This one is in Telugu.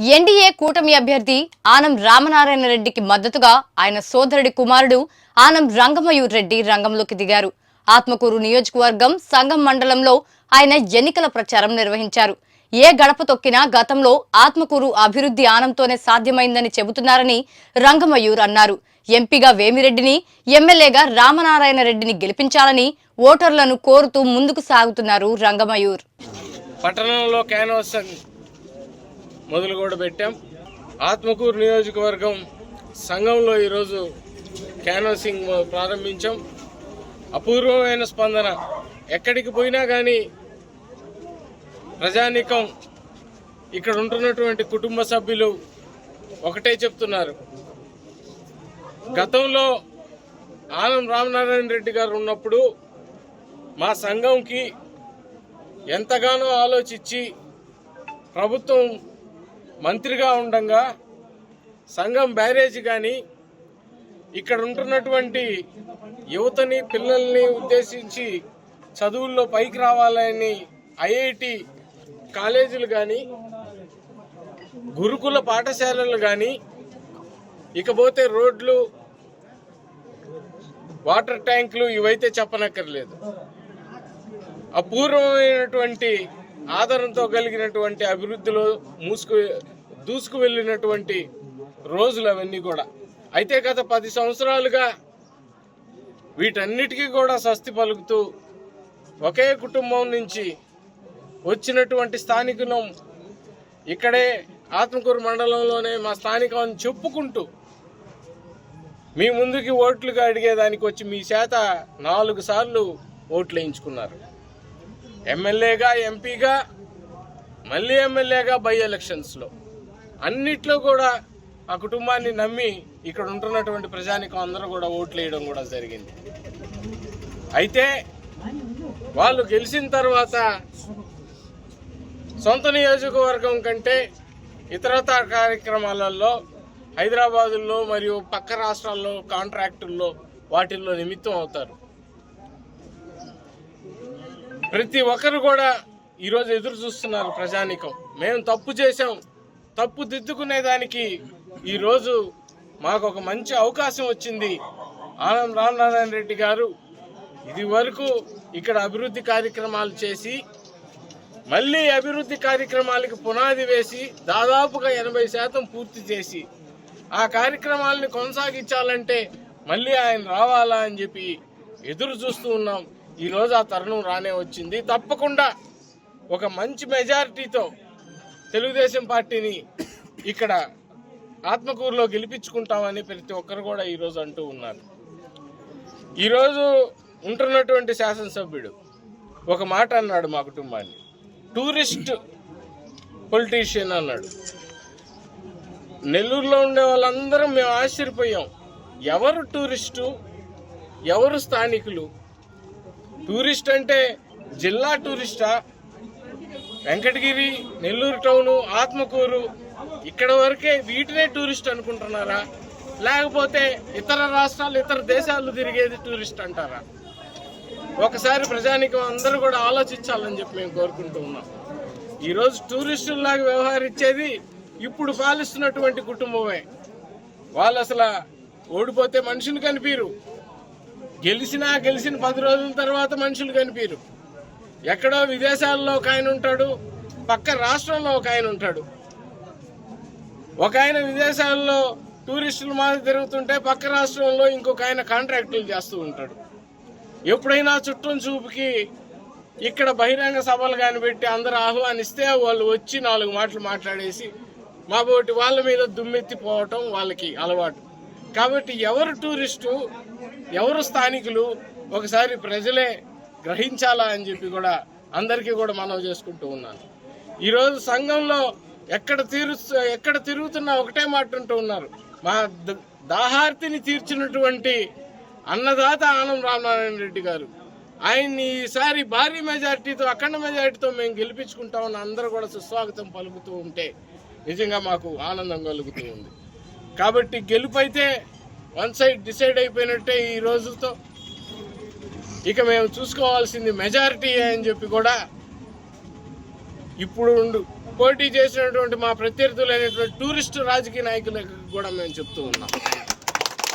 ఎన్డీఏ కూటమి అభ్యర్థి ఆనం రామనారాయణ రెడ్డికి మద్దతుగా ఆయన సోదరుడి కుమారుడు ఆనం రంగమయూర్ రెడ్డి రంగంలోకి దిగారు. ఆత్మకూరు నియోజకవర్గం సంగం మండలంలో ఆయన ఎన్నికల ప్రచారం నిర్వహించారు. ఏ గడప తొక్కినా గతంలో ఆత్మకూరు అభివృద్ధి ఆనంతోనే సాధ్యమైందని చెబుతున్నారని రంగమయూర్ అన్నారు. ఎంపీగా వేమిరెడ్డిని ఎమ్మెల్యేగా రామనారాయణ రెడ్డిని గెలిపించాలని ఓటర్లను కోరుతూ ముందుకు సాగుతున్నారు రంగమయూర్. పట్టణంలో క్యాన్వాస్ మొదలు కూడా పెట్టాం. ఆత్మకూరు నియోజకవర్గం సంఘంలో ఈరోజు క్యాన్వాసింగ్ ప్రారంభించాం. అపూర్వమైన స్పందన. ఎక్కడికి పోయినా కానీ ప్రజానీకం ఇక్కడ ఉంటున్నటువంటి కుటుంబ సభ్యులు ఒకటే చెప్తున్నారు. గతంలో ఆనం రామనారాయణ రెడ్డి గారు ఉన్నప్పుడు మా సంఘంకి ఎంతగానో ఆలోచించి ప్రభుత్వం మంత్రిగా ఉండంగా సంఘం బ్యారేజ్ కానీ ఇక్కడ ఉంటున్నటువంటి యువతని పిల్లల్ని ఉద్దేశించి చదువుల్లో పైకి రావాలని ఐఐటి కాలేజీలు కానీ గురుకుల పాఠశాలలు కానీ ఇకపోతే రోడ్లు వాటర్ ట్యాంకులు ఇవైతే చెప్పనక్కర్లేదు. అపూర్వమైనటువంటి ఆదరణతో కలిగినటువంటి అభివృద్ధిలో మూసుకు దూసుకు వెళ్ళినటువంటి రోజులు అవన్నీ కూడా. అయితే గత పది సంవత్సరాలుగా వీటన్నిటికీ కూడా స్వస్తి పలుకుతూ ఒకే కుటుంబం నుంచి వచ్చినటువంటి స్థానికులం ఇక్కడే ఆత్మకూరు మండలంలోనే మా స్థానికం అని చెప్పుకుంటూ మీ ముందుకి ఓట్లుగా అడిగేదానికి వచ్చి మీ చేత నాలుగు సార్లు ఓట్లు వేయించుకున్నారు. ఎమ్మెల్యేగా ఎంపీగా మళ్ళీ ఎమ్మెల్యేగా బై ఎలక్షన్స్లో అన్నిట్లో కూడా ఆ కుటుంబాన్ని నమ్మి ఇక్కడ ఉంటున్నటువంటి ప్రజానికం అందరూ కూడా ఓట్లు వేయడం కూడా జరిగింది. అయితే వాళ్ళు గెలిచిన తర్వాత సొంత నియోజకవర్గం కంటే ఇతరత కార్యక్రమాలలో హైదరాబాదుల్లో మరియు పక్క రాష్ట్రాల్లో కాంట్రాక్టుల్లో వాటిల్లో నిమిత్తం అవుతారు. ప్రతి ఒక్కరు కూడా ఈరోజు ఎదురు చూస్తున్నారు ప్రజానికం. మేము తప్పు చేసాం తప్పు దిద్దుకునేదానికి ఈరోజు మాకు ఒక మంచి అవకాశం వచ్చింది. ఆనం రామనారాయణ రెడ్డి గారు ఇది వరకు ఇక్కడ అభివృద్ధి కార్యక్రమాలు చేసి మళ్ళీ అభివృద్ధి కార్యక్రమాలకి పునాది వేసి దాదాపుగా ఎనభై శాతం పూర్తి చేసి ఆ కార్యక్రమాలని కొనసాగించాలంటే మళ్ళీ ఆయన రావాలా అని చెప్పి ఎదురు చూస్తూ ఉన్నాం. ఈరోజు ఆ తరుణం రానే వచ్చింది. తప్పకుండా ఒక మంచి మెజారిటీతో తెలుగుదేశం పార్టీని ఇక్కడ ఆత్మకూరులో గెలిపించుకుంటామని ప్రతి ఒక్కరు కూడా ఈరోజు అంటూ ఉన్నారు. ఈరోజు ఉంటున్నటువంటి శాసనసభ్యుడు ఒక మాట అన్నాడు మా కుటుంబాన్ని. టూరిస్ట్ పొలిటీషియన్ అన్నాడు. నెల్లూరులో ఉండే వాళ్ళందరం మేము ఆశ్చర్యపోయాం. ఎవరు టూరిస్టు? ఎవరు స్థానికులు? టూరిస్ట్ అంటే జిల్లా టూరిస్టా? వెంకటగిరి నెల్లూరు టౌను ఆత్మకూరు ఇక్కడ వరకే వీటినే టూరిస్ట్ అనుకుంటున్నారా? లేకపోతే ఇతర రాష్ట్రాలు ఇతర దేశాలు తిరిగేది టూరిస్ట్ అంటారా? ఒకసారి ప్రజానికం అందరూ కూడా ఆలోచించాలని చెప్పి మేము కోరుకుంటూ ఉన్నాం. ఈరోజు టూరిస్టుల్లాగా వ్యవహరించేది ఇప్పుడు పాలిస్తున్నటువంటి కుటుంబమే. వాళ్ళు అసలు ఓడిపోతే మనుషులు కనిపించరు గెలిచినా గెలిచిన పది రోజుల తర్వాత మనుషులు కనిపించరు ఎక్కడో విదేశాల్లో ఒక ఆయన ఉంటాడు పక్క రాష్ట్రంలో ఒక ఆయన ఉంటాడు. ఒక ఆయన విదేశాల్లో టూరిస్టులు మాది తిరుగుతుంటే పక్క రాష్ట్రంలో ఇంకొక ఆయన కాంట్రాక్టులు చేస్తూ ఉంటాడు. ఎప్పుడైనా చుట్టం చూపుకి ఇక్కడ బహిరంగ సభలు కానిపెట్టి అందరు ఆహ్వానిస్తే వాళ్ళు వచ్చి నాలుగు మాటలు మాట్లాడేసి మాబోటి వాళ్ళ మీద దుమ్మెత్తిపోవటం వాళ్ళకి అలవాటు. కాబట్టి ఎవరు టూరిస్టు ఎవరు స్థానికులు ఒకసారి ప్రజలే గ్రహించాలా అని చెప్పి కూడా అందరికీ కూడా మనవి చేసుకుంటూ ఉన్నాను. ఈరోజు సంఘంలో ఎక్కడ తీరు ఎక్కడ తిరుగుతున్నా ఒకటే మాట ఉంటూ ఉన్నారు. మా ద- దాహార్తిని తీర్చినటువంటి అన్నదాత ఆనం రామనారాయణ రెడ్డి గారు. ఆయన్ని ఈసారి భారీ మెజారిటీతో అఖండ మెజారిటీతో మేము గెలిపించుకుంటామని అందరూ కూడా సుస్వాగతం పలుకుతూ ఉంటే నిజంగా మాకు ఆనందం కలుగుతూ ఉంది. కాబట్టి గెలుపైతే వన్ సైడ్ డిసైడ్ అయిపోయినట్టే ఈ రోజుతో ఇక మేము చూసుకోవాల్సింది మెజారిటీ అని చెప్పి కూడా ఇప్పుడు ఉండు. పోటీ చేసినటువంటి మా ప్రత్యర్థులైనటువంటి టూరిస్టు రాజకీయ నాయకులకు కూడా మేము చెప్తూ ఉన్నాం.